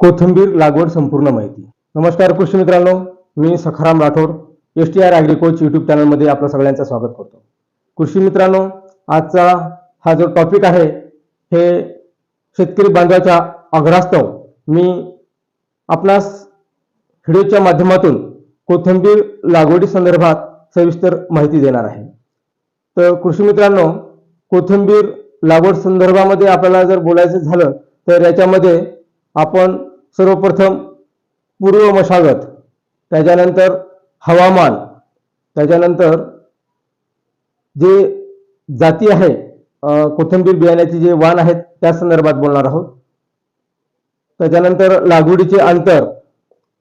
कोथिंबीर लागवड संपूर्ण माहिती. नमस्कार कृषी मित्रांनो मी Sakharam Rathod S T R agri coach YouTube चॅनलमध्ये आपलं सगळ्यांचं स्वागत करतो. कृषी मित्रांनो आजचा हा जो टॉपिक आहे हे शेतकरी बांधवाच्या आग्रहास्तव मी आपणास व्हिडिओच्या माध्यमातून कोथिंबीर लागवडी संदर्भात सविस्तर माहिती देणार आहे. तर कृषी मित्रांनो कोथिंबीर लागवड संदर्भामध्ये आपल्याला जर बोलायचं झालं तर याच्यामध्ये आपण सर्वप्रथम पूर्व मशागत त्याच्यानंतर हवामान त्याच्यानंतर जे जाती आहे कोथिंबीर बियाण्याचे जे वाण आहेत त्या संदर्भात बोलणार आहोत. त्याच्यानंतर लागवडीचे अंतर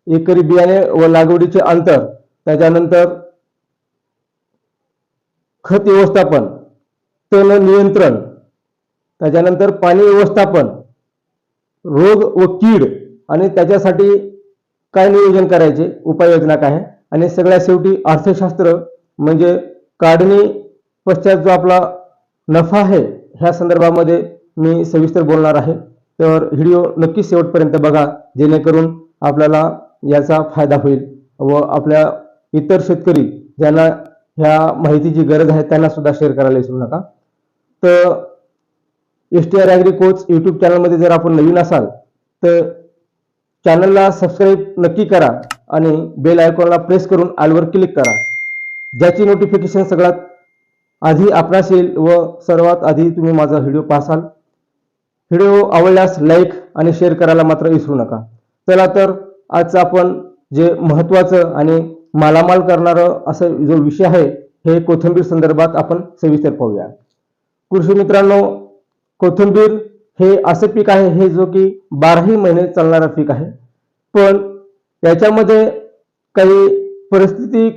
एकरी बियाणे व लागवडीचे अंतर त्याच्यानंतर खत व्यवस्थापन तण नियंत्रण त्याच्यानंतर पाणी व्यवस्थापन रोग व कीड आणि त्याच्यासाठी काय नियोजन करायचे? उपाययोजना काय? आहे आणि सगळ्या शेवटी अर्थशास्त्र म्हणजे काढणी पश्चात जो आपला नफा आहे ह्या संदर्भामध्ये मी सविस्तर बोलणार आहे. तर व्हिडिओ नक्कीच शेवटपर्यंत बघा जेणेकरून आपल्याला याचा फायदा होईल व आपल्या इतर शेतकरी ज्यांना ह्या माहितीची गरज आहे त्यांना सुद्धा शेअर करायला विसरू नका. तर S T R agri coach YouTube चॅनलमध्ये जर आपण नवीन असाल तर चॅनलला सबस्क्राईब नक्की करा आणि बेल आयकॉनला प्रेस करून आलवर क्लिक करा. ज्याची नोटिफिकेशन सगळ्यात आधी आपणास येईल व सर्वात आधी तुम्ही माझा व्हिडिओ पाहाल व्हिडिओ आवडल्यास लाईक आणि शेअर करायला मात्र विसरू नका. चला तर आज आपण जे महत्त्वाचं आणि मालामाल करणारं असं जो विषय आहे हे कोथिंबीर संदर्भात आपण सविस्तर पाहूया. कृषी मित्रांनो कोथिंबीर हे असं पीक आहे हे जो की बाराही महिने चालणारं पीक आहे. पण याच्यामध्ये काही परिस्थिती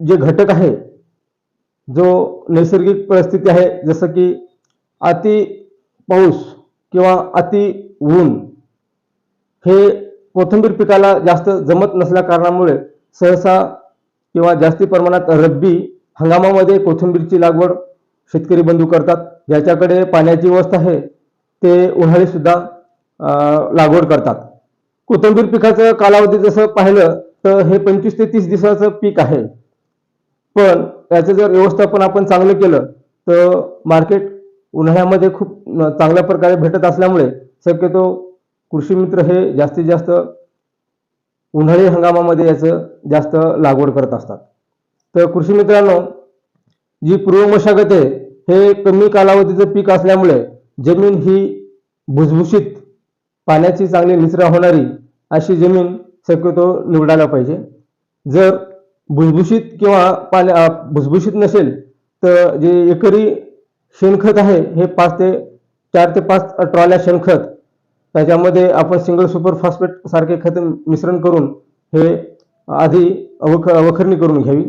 जे घटक आहे जो नैसर्गिक परिस्थिती आहे जसं की अति पाऊस किंवा अति ऊन हे कोथिंबीर पिकाला जास्त जमत नसल्या कारणामुळे सहसा किंवा जास्ती प्रमाणात रब्बी हंगामामध्ये कोथिंबीरची लागवड शेतकरी बंधू करतात. ज्याच्याकडे पाण्याची व्यवस्था आहे. ते उन्हाळी सुद्धा लागवड करतात. कोथिंबीर पिकाचं कालावधी जसं पाहिलं तर हे पंचवीस ते तीस दिवसाचं पीक आहे. पण याचं जर व्यवस्थापन आपण चांगलं केलं तर मार्केट उन्हाळ्यामध्ये खूप चांगल्या प्रकारे भेटत असल्यामुळे शक्यतो कृषी मित्र हे जास्तीत जास्त उन्हाळी हंगामामध्ये याचं जास्त लागवड करत असतात. तर कृषी मित्रांनो जी पूर्व मशागत आहे हे कमी कालावधीचं पीक असल्यामुळे जमीन ही भुसभुशीत पाण्याची चांगली निचरा होणारी अशी जमीन शक्यतो निवडायला पाहिजे. जर भुसभुशीत किंवा पाण्या भुसभुशीत नसेल तर जे एकरी शेणखत आहे हे पाच ते चार ते पाच ट्रॉल्या शेणखत त्याच्यामध्ये आपण सिंगल सुपर फॉस्फेट सारखे खत मिश्रण करून हे आधी वख वखरणी करून घ्यावी.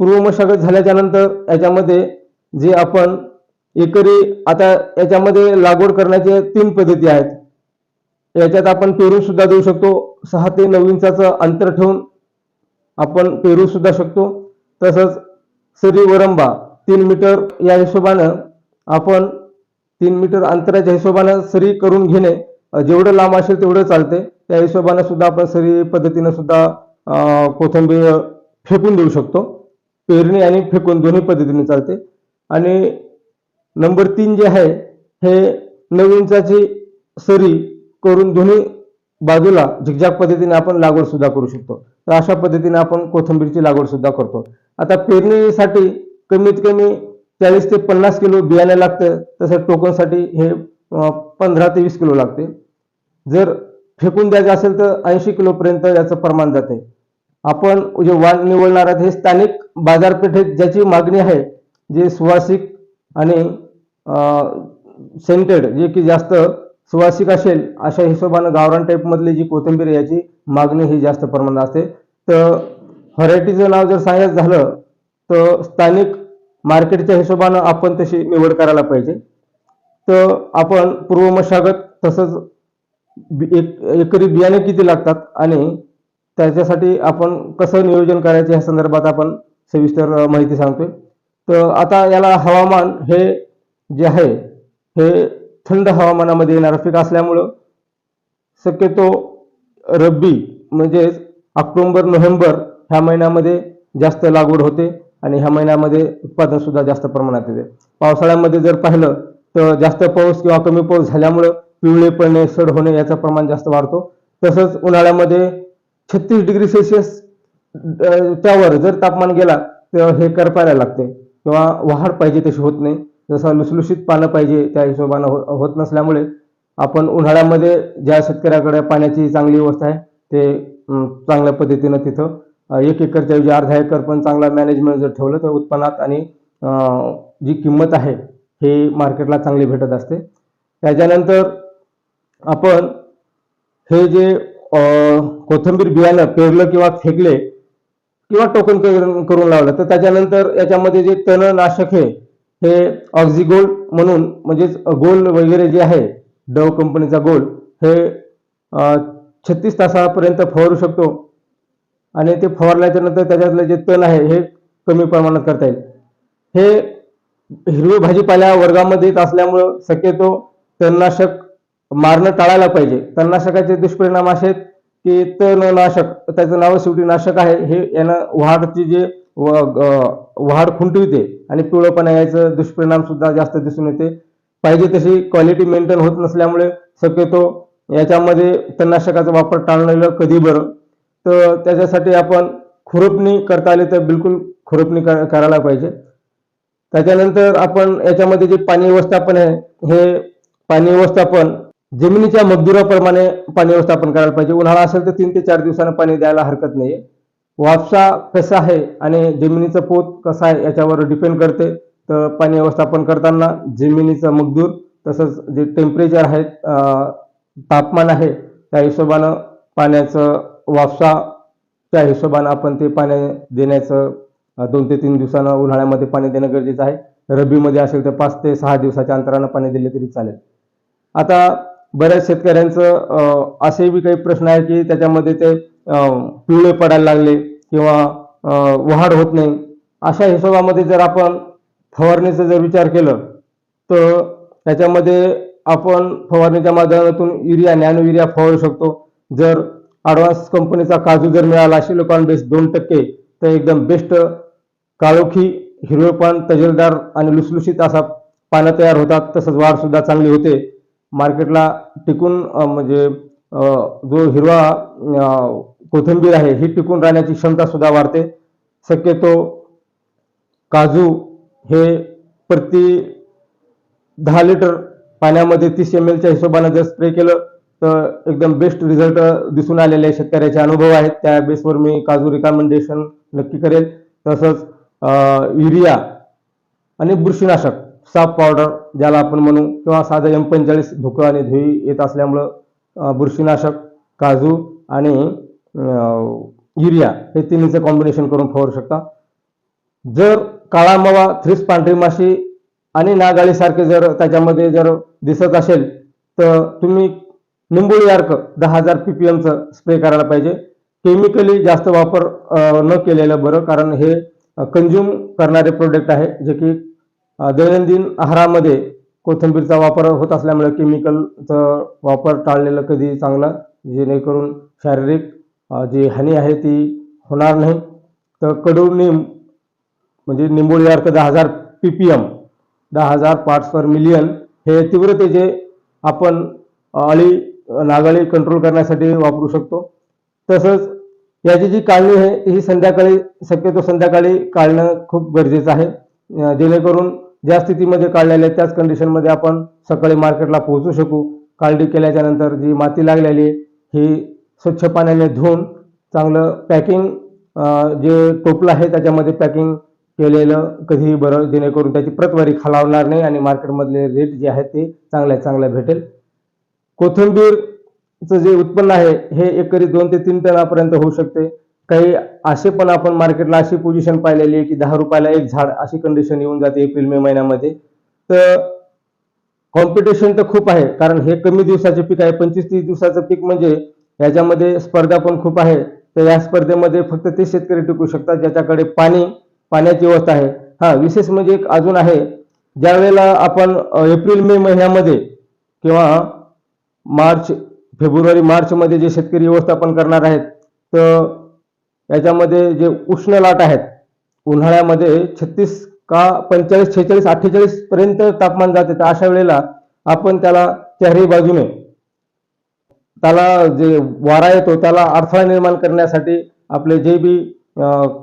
पूर्व मशागत झाल्याच्यानंतर याच्यामध्ये जे आपण एकरी आता याच्यामध्ये लागवड करण्याचे तीन पद्धती आहेत. याच्यात आपण पेरू सुद्धा देऊ शकतो. सहा ते नऊ इंचाचं अंतर ठेवून आपण पेरू सुद्धा शकतो. तसंच सरी वरंबा तीन मीटर या हिशोबानं आपण तीन मीटर अंतराच्या हिशोबानं सरी करून घेणे जेवढं लांब असेल तेवढं चालते. त्या हिशोबानं सुद्धा आपण सरी पद्धतीनं सुद्धा कोथिंबीर फेकून देऊ शकतो. पेरणी आणि फेकून दोन्ही पद्धतीने चालते. आणि नंबर तीन जे आहे हे नऊ इंचाची सरी करून दोन्ही बाजूला झिकझाक पद्धतीने आपण लागवड सुद्धा करू शकतो. तर अशा पद्धतीने आपण कोथंबीरची लागवड सुद्धा करतो. आता पेरणीसाठी कमीत कमी चाळीस ते पन्नास किलो बियाणे लागतं. तसं टोकनसाठी हे पंधरा ते वीस किलो लागते. जर फेकून द्यायचं असेल तर ऐंशी किलोपर्यंत याचं प्रमाण जाते. आपण जे वाण निवडणार आहेत हे स्थानिक बाजारपेठेत ज्याची मागणी आहे जे सुवासिक आणि सेंटेड जे की जास्त सुवासिक असेल अशा हिशोबानं गावरान टाईपमधली जी कोथिंबीर याची मागणी ही जास्त प्रमाणात असते. तर व्हरायटीचं नाव जर सांगायचं झालं तर स्थानिक मार्केटच्या हिशोबानं आपण तशी निवड करायला पाहिजे. तर आपण पूर्व मशागत तसंच बी- एक एकरी बियाणे किती लागतात आणि त्याच्यासाठी आपण कसं नियोजन करायचं या संदर्भात आपण सविस्तर माहिती सांगतोय. तर आता याला हवामान हे जे आहे हे थंड हवामानामध्ये येणारं पीक असल्यामुळं शक्यतो रब्बी म्हणजेच ऑक्टोबर नोव्हेंबर ह्या महिन्यामध्ये जास्त लागवड होते आणि ह्या महिन्यामध्ये उत्पादन सुद्धा जास्त प्रमाणात येते. पावसाळ्यामध्ये जर पाहिलं तर जास्त पाऊस किंवा कमी पाऊस झाल्यामुळं पिवळे पडणे सड होणे याचं प्रमाण जास्त वाढतो. तसंच उन्हाळ्यामध्ये छत्तीस डिग्री सेल्सिअस त्यावर जर तापमान गेला तर हे करपायला लागते. किंवा वाढ पाहिजे तशी होत नाही. जसं लुसलुशीत पानं पाहिजे त्या हिशोबानं हो- होत नसल्यामुळे आपण उन्हाळ्यामध्ये ज्या शेतकऱ्याकडे पाण्याची चांगली व्यवस्था आहे ते चांगल्या पद्धतीनं तिथं एक एकरच्या ऐवजी अर्धा एकर पण चांगला मॅनेजमेंट जर ठेवलं तर उत्पन्नात आणि जी किंमत आहे हे मार्केटला चांगली भेटत असते. त्याच्यानंतर आपण हे जे कोथंबीर कोथिंबीर बियाणं पेरलं किंवा फेकले किंवा टोकन करून करून लावलं तर त्याच्यानंतर याच्यामध्ये जे तणनाशक आहे हे ऑक्झिगोल्ड म्हणून म्हणजेच गोल वगैरे जे आहे डव कंपनीचा गोल हे छत्तीस तासापर्यंत फवारू शकतो. आणि ते फवारल्याच्या नंतर त्याच्यातलं जे तण आहे हे कमी प्रमाणात करता येईल. हे हिरवी भाजीपाल्या वर्गामध्ये येत असल्यामुळं शक्यतो तणनाशक मारणं टाळायला पाहिजे. तणनाशकाचे दुष्परिणाम असे आहेत की तणनाशक त्याचं नाव शेवटी नाशक आहे हे यानं वाढची जे व- वाढ खुंटविते आणि पिवळपणा यायचं दुष्परिणाम सुद्धा जास्त दिसून येते. पाहिजे तशी क्वालिटी मेंटेन होत नसल्यामुळे शक्यतो याच्यामध्ये तणनाशकाचा वापर टाळलेलं कधी बरं. तर त्याच्यासाठी आपण खुरपणी करता आली तर बिलकुल खुरपणी कर- करायला पाहिजे. त्याच्यानंतर आपण याच्यामध्ये जे पाणी व्यवस्थापन आहे हे पाणी व्यवस्थापन जमिनीच्या मजदुराप्रमाणे पाणी व्यवस्थापन करायला पाहिजे. उन्हाळा असेल तर तीन ते चार दिवसानं पाणी द्यायला हरकत नाही वाफसा कसा आहे आणि जमिनीचं पोत कसा आहे याच्यावर डिपेंड करते. तर पाणी व्यवस्थापन करताना जमिनीचं मगदूर तसंच जे टेम्परेचर आहे तापमान आहे त्या हिशोबानं पाण्याचं वापसाच्या हिशोबानं आपण ते पाणी देण्याचं दोन ते तीन दिवसानं उन्हाळ्यामध्ये पाणी देणं गरजेचं आहे. रब्बीमध्ये असेल तर पाच ते सहा दिवसाच्या अंतरानं पाणी दिले तरी चालेल. आता बऱ्याच शेतकऱ्यांचं असेही असे बी काही प्रश्न आहे की त्याच्यामध्ये ते पिवळे पडायला लागले किंवा वाढ होत नाही अशा हिशोबामध्ये जर आपण फवारणीचा जर विचार केलं तर त्याच्यामध्ये आपण फवारणीच्या माध्यमातून युरिया नॅनो युरिया फवारू शकतो. जर ॲडव्हान्स कंपनीचा काजू जर मिळाला सिलिकॉन बेस दोन टक्के तर एकदम बेस्ट काळोखी हिरवेपण तजेलदार आणि लुसलुशीत असा पानं तयार होतात. तसंच वाढसुद्धा चांगली होते. मार्केटला टिकून म्हणजे जो हिरवा कोथिंबीर आहे ही टिकून राहण्याची क्षमता सुद्धा वाढते. शक्यतो काजू हे प्रति दहा लिटर पाण्यामध्ये तीस एम एलच्या हिशोबानं जर स्प्रे केलं तर एकदम बेस्ट रिझल्ट दिसून आलेले शेतकऱ्याचे अनुभव आहेत. त्या बेसवर मी काजू रिकमेंडेशन नक्की करेल. तसंच युरिया आणि बुरशीनाशक साफ पावडर ज्याला आपण म्हणू किंवा साधं एम पंचेचाळीस धुकं आणि धुई येत असल्यामुळं बुरशीनाशक काजू आणि युरिया हे तिन्हीचं कॉम्बिनेशन करून फवारू शकता. जर काळा मवा थ्रिस पांढरी माशी आणि नागाळीसारखे जर त्याच्यामध्ये जर दिसत असेल तर तुम्ही निंबोळी अर्क दहा हजार पीपीएमचं स्प्रे करायला पाहिजे. केमिकली जास्त वापर न केलेलं बरं कारण हे कंझ्युम करणारे प्रोडक्ट आहे जे की दैनंदिन आहारामध्ये कोथिंबीरचा वापर होत असल्यामुळे केमिकलचा वापर टाळलेलं कधी चांगलं जेणेकरून शारीरिक जी हानी आहे ती होणार नाही. तर कडुनिंब म्हणजे निंबोळी अर्क दहा हजार पी पी एम दहा हजार पार्ट्स पर मिलियन हे तीव्रतेचे आपण अळी नागाळी कंट्रोल करण्यासाठी वापरू शकतो. तसंच याची जी काढणी आहे ही संध्याकाळी शक्यतो संध्याकाळी काढणं खूप गरजेचं आहे. जेणेकरून ज्या स्थितीमध्ये काढलेल्या आहे त्याच कंडिशनमध्ये आपण सकाळी मार्केटला पोहोचू शकू. काळडी केल्याच्यानंतर जी माती लागलेली आहे, ही स्वच्छ पाण्याने धुवून चांगलं पॅकिंग जे टोपलं आहे त्याच्यामध्ये पॅकिंग केलेलं कधीही बरं जेणेकरून त्याची प्रतवारी खालावणार नाही आणि मार्केटमधले रेट जे आहेत ते चांगल्या चांगल्या भेटेल. कोथिंबीरचं जे उत्पन्न आहे हे एकरी दोन ते तीन टनापर्यंत होऊ शकते. काही असे पण आपण मार्केटला अशी पोझिशन पाहिलेली आहे की दहा रुपयाला एक झाड अशी कंडिशन येऊन जाते एप्रिल मे महिन्यामध्ये. तर कॉम्पिटिशन तर खूप आहे कारण हे कमी दिवसाचे पीक आहे. पंचवीस तीस दिवसाचं पीक म्हणजे याच्यामध्ये स्पर्धा पण खूप आहे. तर या स्पर्धेमध्ये फक्त ते शेतकरी टिकू शकतात ज्याच्याकडे पाणी पाण्याची व्यवस्था आहे. हा विशेष म्हणजे एक अजून आहे. ज्या वेळेला आपण एप्रिल मे महिन्यामध्ये किंवा मार्च फेब्रुवारी मार्चमध्ये जे शेतकरी व्यवस्थापन करणार आहेत तर याच्यामध्ये जे उष्ण लाट आहेत उन्हाळ्यामध्ये छत्तीस का पंचेचाळीस छेचाळीस अठ्ठेचाळीस पर्यंत तापमान जाते. तर अशा वेळेला आपण त्याला चारही बाजूने त्याला जे वारा येतो त्याला अडथळा निर्माण करण्यासाठी आपले जे बी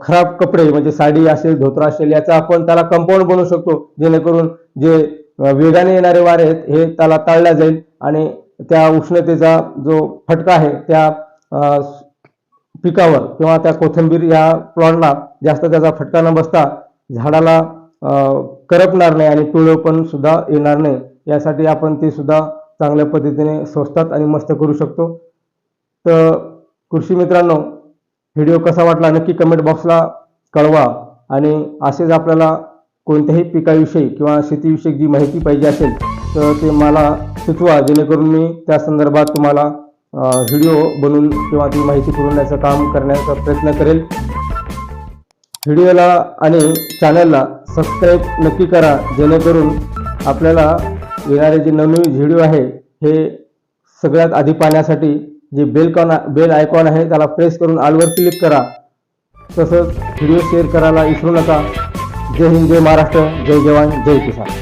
खराब कपडे म्हणजे साडी असेल धोत्रा असेल याचा आपण त्याला कंपाऊंड बनवू शकतो. जेणेकरून जे वेगाने येणारे वारे आहेत हे त्याला टाळल्या जाईल आणि त्या उष्णतेचा जो फटका आहे त्या पिकावर किंवा त्या कोथिंबीर या प्लॉटला जास्त त्याचा फटका न बसता झाडाला करपणार नाही आणि पिवळं पण सुद्धा येणार नाही. यासाठी आपण ते सुद्धा चांगल्या पद्धतीने स्वस्तात आणि मस्त करू शकतो. तर कृषी मित्रांनो व्हिडिओ कसा वाटला नक्की कमेंट बॉक्सला कळवा आणि असेच आपल्याला कोणत्याही पिकाविषयी किंवा शेतीविषयी जी माहिती पाहिजे असेल तर ते मला सुचवा जेणेकरून मी त्या संदर्भात तुम्हाला व्हिडिओ बनवून किंवा ती माहिती पुरवण्याचं काम करण्याचा प्रयत्न करेल. व्हिडिओला आणि चॅनलला सबस्क्राईब नक्की करा जेणेकरून आपल्याला येणारे जे नवनवीन व्हिडिओ आहे हे सगळ्यात आधी पाहण्यासाठी जे बेल कॉन बेल आयकॉन आहे त्याला प्रेस करून आलवर क्लिक करा. तसंच व्हिडिओ शेअर करायला विसरू नका. जय हिंद जय महाराष्ट्र जय जवान जय किसान.